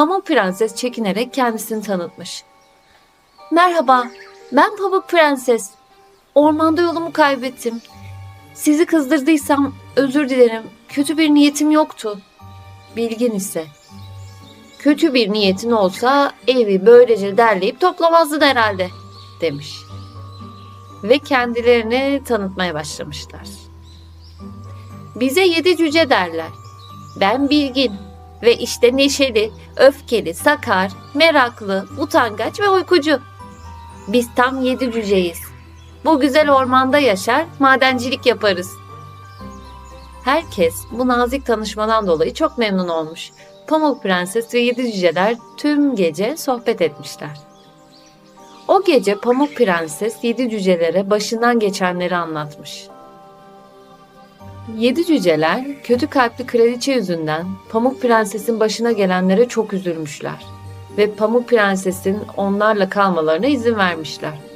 Pamuk Prenses çekinerek kendisini tanıtmış. Merhaba, ben Pamuk Prenses. Ormanda yolumu kaybettim. Sizi kızdırdıysam özür dilerim. Kötü bir niyetim yoktu. Bilgin ise. Kötü bir niyetin olsa evi böylece derleyip toplamazdın herhalde demiş. Ve kendilerini tanıtmaya başlamışlar. Bize yedi cüce derler. Ben bilgin ve işte neşeli, öfkeli, sakar, meraklı, utangaç ve uykucu. Biz tam yedi cüceyiz. Bu güzel ormanda yaşar, madencilik yaparız. Herkes bu nazik tanışmadan dolayı çok memnun olmuş. Pamuk Prenses ve yedi cüceler tüm gece sohbet etmişler. O gece Pamuk Prenses yedi cücelere başından geçenleri anlatmış. Yedi cüceler kötü kalpli kraliçe yüzünden Pamuk Prenses'in başına gelenlere çok üzülmüşler ve Pamuk Prenses'in onlarla kalmalarına izin vermişler.